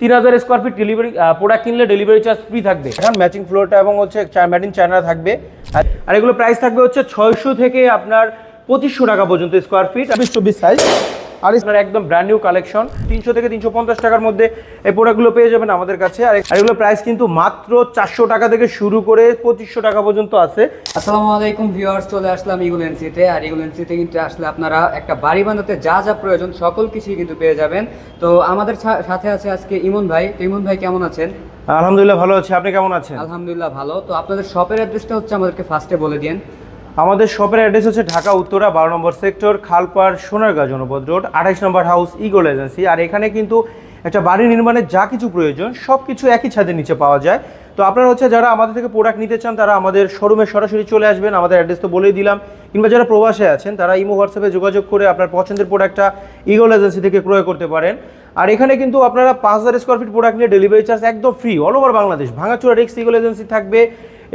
তিন হাজার square feet delivery product কিনলে ডেলিভারি চার্জ ফ্রি থাকবে। এখন ম্যাচিং ফ্লোরটা এবং হচ্ছে ম্যাড ইন চায়না থাকবে। আর- এগুলো প্রাইস থাকবে হচ্ছে ছয়শো থেকে আপনার পঁচিশশো টাকা পর্যন্ত স্কোয়ার ফিট চব্বিশ সাইজ আর আপনার একদম ব্র্যান্ড নিউ কালেকশন তিনশো থেকে তিনশো পঞ্চাশ টাকার মধ্যে এই প্রোডাক্টগুলো পেয়ে যাবেন আমাদের কাছে। আর আর এগুলো প্রাইস কিন্তু মাত্র চারশো টাকা থেকে শুরু করে পঁচিশশো টাকা পর্যন্ত আছে। আসসালামু আলাইকুম ভিউয়ার্স চলে আসলাম ইগুলেন্সিতে আর ইগুলেন্সিতে কিন্তু আসলে আপনারা একটা বাড়ি বানাতে যা যা প্রয়োজন সকল কিছুই কিন্তু পেয়ে যাবেন। তো আমাদের সাথে আছে আজকে ইমন ভাই। তো ইমন ভাই কেমন আছেন? আলহামদুলিল্লাহ ভালো আছি। আপনি কেমন আছেন? আলহামদুলিল্লাহ ভালো। তো আপনাদের শপের অ্যাড্রেসটা হচ্ছে আমাদেরকে ফার্স্টে বলে দিন আমাদের শপের অ্যাড্রেস হচ্ছে ঢাকা, উত্তরা, বারো নম্বর সেক্টর, খালপাড় সোনারগাঁ জনপদ রোড, আঠাইশ নম্বর হাউস, ইগল এজেন্সি। আর এখানে কিন্তু একটা বাড়ি নির্মাণের যা কিছু প্রয়োজন সব কিছু একই ছাদের নিচে পাওয়া যায়। তো আপনারা হচ্ছে যারা আমাদের থেকে প্রোডাক্ট নিতে চান, তারা আমাদের শোরুমে সরাসরি চলে আসবেন। আমাদের অ্যাড্রেস তো বলেই দিলাম। কিংবা যারা প্রবাসে আছেন, তারা ইমো হোয়াটসঅ্যাপে যোগাযোগ করে আপনার পছন্দের প্রোডাক্টটা ইগল এজেন্সি থেকে ক্রয় করতে পারেন। আর এখানে কিন্তু আপনারা পাঁচ হাজার স্কোয়ার ফিট প্রোডাক্ট নিয়ে ডেলিভারি চার্জ একদম ফ্রি অল ওভার বাংলাদেশ। ভাঙাচোরা রিক্স ইগল এজেন্সি থাকবে।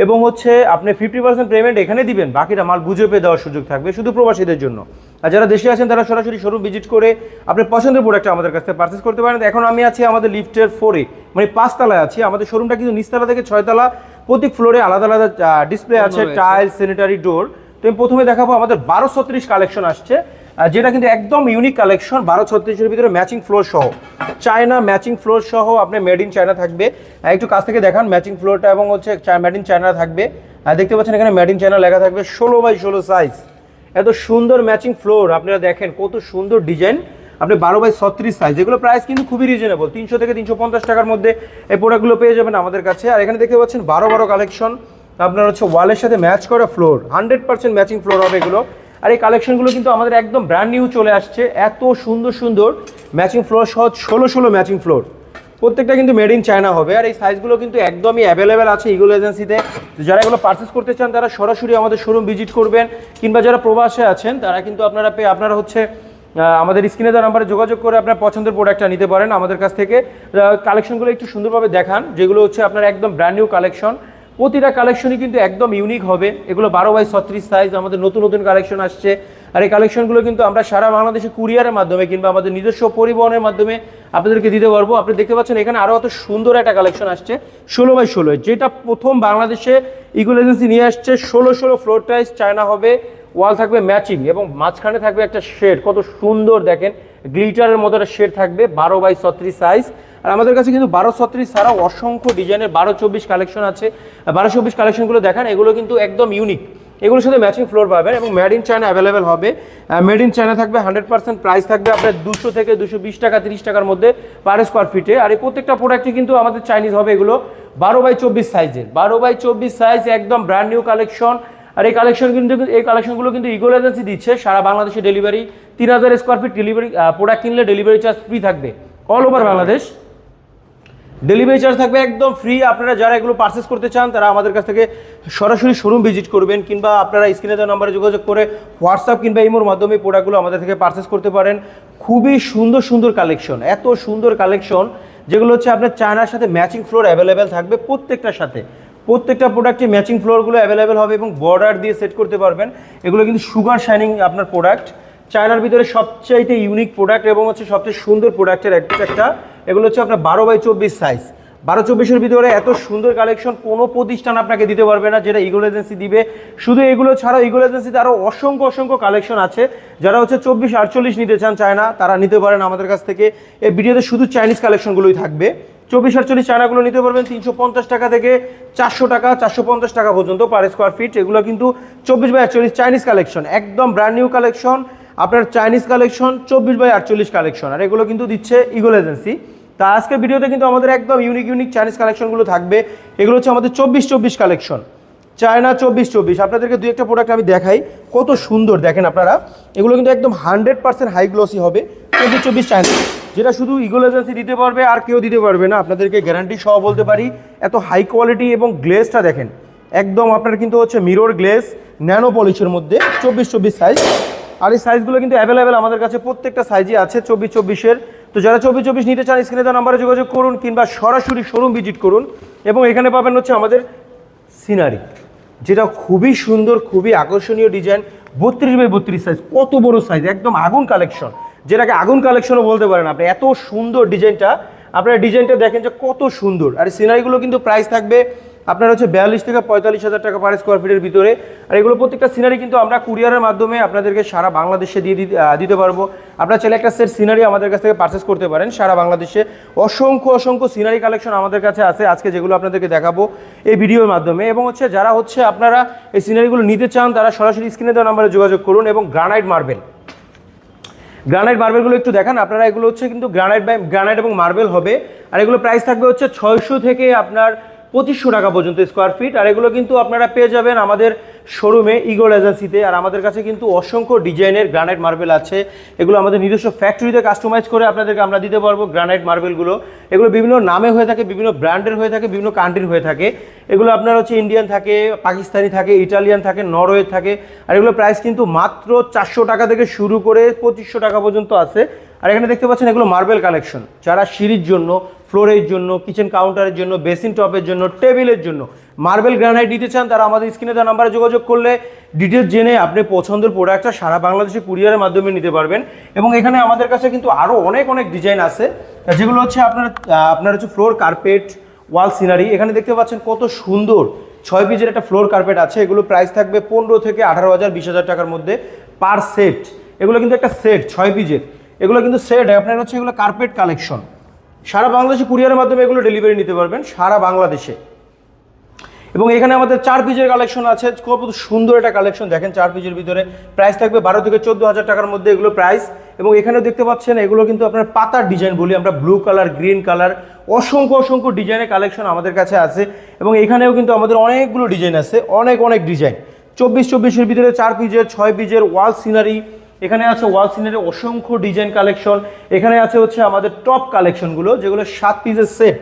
এবং হচ্ছে আপনি ফিফটি পার্সেন্ট পেমেন্ট এখানে দিবেন বাকিটা মাল বুঝে পেয়ে দেওয়ার সুযোগ থাকবে শুধু প্রবাসীদের জন্য। আর যারা দেশে আছেন তারা সরাসরি শোরুম ভিজিট করে আপনার পছন্দের প্রোডাক্টটা আমাদের কাছ থেকে পারচেস করতে পারেন। এখন আমি আছি আমাদের লিফটের ফোরে মানে পাঁচতলায় আছি। আমাদের শোরুমটা কিন্তু নিচতলা থেকে ছয়তলা প্রতি ফ্লোরে আলাদা আলাদা ডিসপ্লে আছে। টাইল স্যানিটারি ডোর তো আমি প্রথমে দেখাবো আমাদের বারো ছত্রিশ কালেকশন আসছে। যেটা কিন্তু একদম ইউনিক কালেকশন বারো ছত্রিশের ভিতরে ম্যাচিং ফ্লোর সহ। চায়না ম্যাচিং ফ্লোর সহ আপনার মেড ইন চায়না থাকবে। একটু কাছ থেকে দেখান ম্যাচিং ফ্লোরটা এবং হচ্ছে মেড ইন চায়না থাকবে। দেখতে পাচ্ছেন এখানে মেড ইন চায়না লেখা থাকবে ষোলো বাই ষোলো সাইজ এত সুন্দর ম্যাচিং ফ্লোর আপনারা দেখেন কত সুন্দর ডিজাইন আপনি বারো বাই ছত্রিশ সাইজ এগুলো প্রাইস কিন্তু খুবই রিজনেবল তিনশো থেকে তিনশো পঞ্চাশ টাকার মধ্যে এই প্রোডাক্টগুলো পেয়ে যাবেন আমাদের কাছে। আর এখানে দেখতে পাচ্ছেন বারো বারো কালেকশন আপনার হচ্ছে ওয়ালের সাথে ম্যাচ করা floor hundred percent matching floor হবে এগুলো। আর এই কালেকশনগুলো কিন্তু আমাদের একদম ব্র্যান্ড নিউ চলে আসছে। এত সুন্দর সুন্দর ম্যাচিং ফ্লোর সহ ষোলো ষোলো ম্যাচিং ফ্লোর প্রত্যেকটা কিন্তু মেড ইন চায়না হবে। আর এই সাইজগুলো কিন্তু একদমই অ্যাভেলেবেল আছে ইগুলো এজেন্সিতে যারা এগুলো পারচেস করতে চান, তারা সরাসরি আমাদের শোরুম ভিজিট করবেন। কিংবা যারা প্রবাসে আছেন, তারা কিন্তু আপনারা পেয়ে, আপনারা হচ্ছে আমাদের স্ক্রিনে দেওয়া নাম্বারে যোগাযোগ করে আপনার পছন্দের প্রোডাক্টটা নিতে পারেন আমাদের কাছ থেকে। কালেকশনগুলো একটু সুন্দরভাবে দেখান, যেগুলো হচ্ছে আপনার একদম ব্র্যান্ড নিউ কালেকশন প্রতিটা কালেকশনই কিন্তু একদম ইউনিক হবে। এগুলো বারো বাই ছত্রিশ সাইজ আমাদের নতুন নতুন কালেকশন আসছে। আর এই কালেকশনগুলো কিন্তু আমরা সারা বাংলাদেশে কুরিয়ারের মাধ্যমে কিংবা আমাদের নিজস্ব পরিবহনের মাধ্যমে আপনাদেরকে দিতে পারব। আপনি দেখতে পাচ্ছেন এখানে আরও এত সুন্দর একটা কালেকশন আসছে, ষোলো বাই ষোলো যেটা প্রথম বাংলাদেশে ইগুল এজেন্সি নিয়ে আসছে, ষোলো ষোলো ফ্লোর টাইস চায়না হবে ওয়াল থাকবে ম্যাচিং এবং মাঝখানে থাকবে একটা শেড কত সুন্দর দেখেন গ্লিটারের মতো একটা শেড থাকবে, বারো বাই ছত্রিশ সাইজ আর আমাদের কাছে কিন্তু বারো ছত্রিশ ছাড়াও অসংখ্য ডিজাইনের বারো চব্বিশ কালেকশন আছে। বারো চব্বিশ কালেকশনগুলো দেখান, এগুলো কিন্তু একদম ইউনিক এগুলোর সাথে ম্যাচিং ফ্লোর পাবেন এবং মেড ইন চায়না অ্যাভেলেবেল হবে। মেড ইন চায়না থাকবে হান্ড্রেড পার্সেন্ট প্রাইস থাকবে আপনার দুশো থেকে দুশো বিশ টাকা, তিরিশ টাকার মধ্যে পার স্কোয়ার ফিটে আর এই প্রত্যেকটা প্রোডাক্টই কিন্তু আমাদের চাইনিজ হবে এগুলো বারো বাই চব্বিশ সাইজের বারো বাই চব্বিশ সাইজ একদম ব্র্যান্ড নিউ কালেকশন আর এই কালেকশন কিন্তু, এই কালেকশনগুলো কিন্তু ইগোল এজেন্সি দিচ্ছে। সারা বাংলাদেশে ডেলিভারি তিন হাজার স্কোয়ার ফিট ডেলিভারি প্রোডাক্ট কিনলে ডেলিভারি চার্জ ফ্রি থাকবে। All over Bangladesh delivery charge থাকবে একদম ফ্রি আপনারা যারা এগুলো পারচেস করতে চান, তারা আমাদের কাছ থেকে সরাসরি শোরুম ভিজিট করবেন, কিংবা আপনারা স্ক্রিনে দেওয়া নাম্বারে যোগাযোগ করে হোয়াটসঅ্যাপ কিংবা ইমোর মাধ্যমে প্রোডাক্টগুলো আমাদের থেকে পারচেস করতে পারেন। খুবই সুন্দর সুন্দর কালেকশন এত সুন্দর কালেকশন যেগুলো হচ্ছে আপনার চায়নার সাথে ম্যাচিং ফ্লোর অ্যাভেলেবেল থাকবে প্রত্যেকটার সাথে। প্রত্যেকটা প্রোডাক্টে ম্যাচিং ফ্লোরগুলো অ্যাভেলেবেল হবে এবং বর্ডার দিয়ে সেট করতে পারবেন। এগুলো কিন্তু সুগার শাইনিং আপনার প্রোডাক্ট চায়নার ভিতরে সবচাইতে ইউনিক প্রোডাক্ট এবং হচ্ছে সবচেয়ে সুন্দর প্রোডাক্টের একটা এগুলো হচ্ছে আপনার বারো বাই চব্বিশ সাইজ বারো চব্বিশের ভিতরে এত সুন্দর কালেকশন কোনো প্রতিষ্ঠান আপনাকে দিতে পারবে না যেটা ইগল এজেন্সি দিবে। শুধু এগুলো ছাড়াও ইগল এজেন্সিতে আরও অসংখ্য অসংখ্য কালেকশন আছে। যারা হচ্ছে চব্বিশ, আটচল্লিশ নিতে চান চায়না তারা নিতে পারেন আমাদের কাছ থেকে। এই ভিডিওতে শুধু চাইনিজ কালেকশনগুলোই থাকবে। চব্বিশ, আটচল্লিশ চায়নাগুলো নিতে পারবেন তিনশো পঞ্চাশ টাকা থেকে চারশো টাকা, চারশো পঞ্চাশ টাকা পর্যন্ত পার স্কোয়ার ফিট এগুলো কিন্তু চব্বিশ বাই আটচল্লিশ চাইনিজ কালেকশন একদম ব্র্যান্ড নিউ কালেকশন আপনার চাইনিজ কালেকশন চব্বিশ বাই আটচল্লিশ কালেকশন আর এগুলো কিন্তু দিচ্ছে ইগল এজেন্সি তা আজকের ভিডিওতে কিন্তু আমাদের একদম ইউনিক ইউনিক চাইনিজ কালেকশনগুলো থাকবে। এগুলো হচ্ছে আমাদের চব্বিশ চব্বিশ কালেকশন চায়না চব্বিশ চব্বিশ। আপনাদেরকে দুই একটা প্রোডাক্ট আমি দেখাই। কত সুন্দর, দেখেন আপনারা। এগুলো কিন্তু একদম হান্ড্রেড পার্সেন্ট হাই গ্লোসি হবে। চব্বিশ চব্বিশ চায়না যেটা শুধু ইগল এজেন্সি দিতে পারবে, আর কেউ দিতে পারবে না। আপনাদেরকে গ্যারান্টি সহ বলতে পারি, এত হাই কোয়ালিটি এবং গ্লেসটা দেখেন। একদম আপনার কিন্তু হচ্ছে মিরর গ্লেস ন্যানো পলিশের মধ্যে, চব্বিশ চব্বিশ সাইজ আর এই সাইজগুলো কিন্তু অ্যাভেলেবেল আমাদের কাছে প্রত্যেকটা সাইজই আছে, চব্বিশ চব্বিশের। তো যারা চব্বিশ চব্বিশ নিতে চান স্ক্রিনে দেওয়া নাম্বারে যোগাযোগ করুন কিংবা সরাসরি শোরুম ভিজিট করুন। এবং এখানে পাবেন হচ্ছে আমাদের সিনারি যেটা খুবই সুন্দর, খুবই আকর্ষণীয় ডিজাইন বত্রিশ বাই বত্রিশ সাইজ কত বড় সাইজ একদম আগুন কালেকশন যেটাকে আগুন কালেকশনও বলতে পারেন আপনি, এত সুন্দর ডিজাইনটা আপনারা ডিজাইনটা দেখেন যে কত সুন্দর। আর সিনারিগুলো কিন্তু প্রাইস থাকবে আপনার হচ্ছে বিয়াল্লিশ থেকে পঁয়তাল্লিশ হাজার টাকা পার স্কোয়ার ফিটের ভিতরে। আর এগুলো প্রত্যেকটা সিনারি কিন্তু আমরা কুরিয়ারের মাধ্যমে আপনাদেরকে সারা বাংলাদেশে দিয়ে দিতে- পারব। আপনারা চাইলে একটা সেট সিনারি আমাদের কাছ থেকে পারচেস করতে পারেন সারা বাংলাদেশে। অসংখ্য অসংখ্য সিনারি কালেকশন আমাদের কাছে আছে। আজকে যেগুলো আপনাদেরকে দেখাবো এই ভিডিওর মাধ্যমে। এবং হচ্ছে যারা হচ্ছে আপনারা এই সিনারিগুলো নিতে চান, তারা সরাসরি স্ক্রিনে দেওয়া নাম্বারে যোগাযোগ করুন এবং গ্রানাইট মার্বেল গ্রানাইট মার্বেলগুলো একটু দেখান। আপনারা এগুলো হচ্ছে কিন্তু গ্রানাইট গ্রানাইট এবং মার্বেল হবে। আর এগুলো প্রাইস থাকবে হচ্ছে ছয়শো থেকে আপনার পঁচিশশো টাকা পর্যন্ত স্কোয়ার ফিট আর এগুলো কিন্তু আপনারা পেয়ে যাবেন আমাদের শোরুমে ইগোল এজেন্সিতে আর আমাদের কাছে কিন্তু অসংখ্য ডিজাইনের গ্রানাইট মার্বেল আছে। এগুলো আমাদের নিজস্ব ফ্যাক্টরিতে কাস্টমাইজ করে আপনাদেরকে আমরা দিতে পারব গ্রানাইট মার্বেলগুলো এগুলো বিভিন্ন নামে হয়ে থাকে, বিভিন্ন ব্র্যান্ডের হয়ে থাকে, বিভিন্ন কান্ট্রির হয়ে থাকে। এগুলো আপনার হচ্ছে ইন্ডিয়ান থাকে পাকিস্তানি থাকে ইটালিয়ান থাকে নরওয়ে থাকে। আর এগুলো প্রাইস কিন্তু মাত্র চারশো টাকা থেকে শুরু করে পঁচিশশো টাকা পর্যন্ত আছে। আর এখানে দেখতে পাচ্ছেন এগুলো মার্বেল কালেকশন। যারা সিঁড়ির জন্য, ফ্লোরের জন্য, কিচেন কাউন্টারের জন্য, বেসিন টপের জন্য, টেবিলের জন্য মার্বেল গ্রানাইট দিতে চান, তারা আমাদের স্ক্রিনে দেওয়া নাম্বারে যোগাযোগ করলে ডিটেলস জেনে আপনি পছন্দের প্রোডাক্টটা সারা বাংলাদেশে কুরিয়ারের মাধ্যমে নিতে পারবেন। এবং এখানে আমাদের কাছে কিন্তু আরও অনেক অনেক ডিজাইন আছে। যেগুলো হচ্ছে আপনার আপনার হচ্ছে ফ্লোর কার্পেট ওয়াল সিনারি এখানে দেখতে পাচ্ছেন কত সুন্দর ছয় পিজের একটা ফ্লোর কার্পেট আছে। এগুলো প্রাইস থাকবে পনেরো থেকে আঠারো হাজার, বিশ হাজার টাকার মধ্যে পার সেট এগুলো কিন্তু একটা সেট ছয় পিজের এগুলো কিন্তু সেট আপনার হচ্ছে এগুলো কার্পেট কালেকশন সারা বাংলাদেশে কুরিয়ারের মাধ্যমে এগুলো ডেলিভারি নিতে পারবেন, সারা বাংলাদেশে। এবং এখানে আমাদের চার পিজের কালেকশন আছে। খুব সুন্দর একটা কালেকশন দেখেন চার পিজের ভিতরে প্রাইস থাকবে বারো থেকে চোদ্দ হাজার টাকার মধ্যে এগুলো প্রাইস এবং এখানেও দেখতে পাচ্ছেন, এগুলো কিন্তু আপনার পাতার ডিজাইন বলি আমরা ব্লু কালার গ্রিন কালার অসংখ্য অসংখ্য ডিজাইনের কালেকশন আমাদের কাছে আছে। এবং এখানেও কিন্তু আমাদের অনেকগুলো ডিজাইন আছে, অনেক অনেক ডিজাইন চব্বিশ, চব্বিশের ভিতরে চার পিজের ছয় পিজের ওয়াল সিনারি এখানে আছে ওয়াল সিনারি অসংখ্য ডিজাইন কালেকশন। এখানে আছে হচ্ছে আমাদের টপ কালেকশনগুলো, যেগুলো সাত পিসের সেট।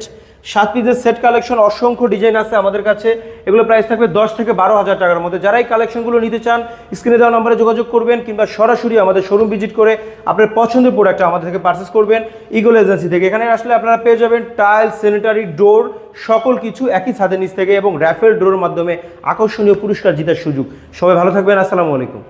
সাত পিসের সেট কালেকশন, অসংখ্য ডিজাইন আছে আমাদের কাছে। এগুলো প্রাইস থাকবে দশ থেকে বারো হাজার টাকার মধ্যে। যারা এই কালেকশনগুলো নিতে চান, স্ক্রিনে দেওয়া নম্বরে যোগাযোগ করবেন কিংবা সরাসরি আমাদের শোরুম ভিজিট করে আপনার পছন্দের প্রোডাক্ট আমাদের থেকে পারচেস করবেন ইগল এজেন্সি থেকে। এখানে আসলে আপনারা পেয়ে যাবেন টাইল স্যানিটারি ডোর সকল কিছু একই ছাদের নিচ থেকে এবং র্যাফেল ডোর মাধ্যমে আকর্ষণীয় পুরস্কার জেতার সুযোগ। সবাই ভালো থাকবেন, আসসালামু আলাইকুম।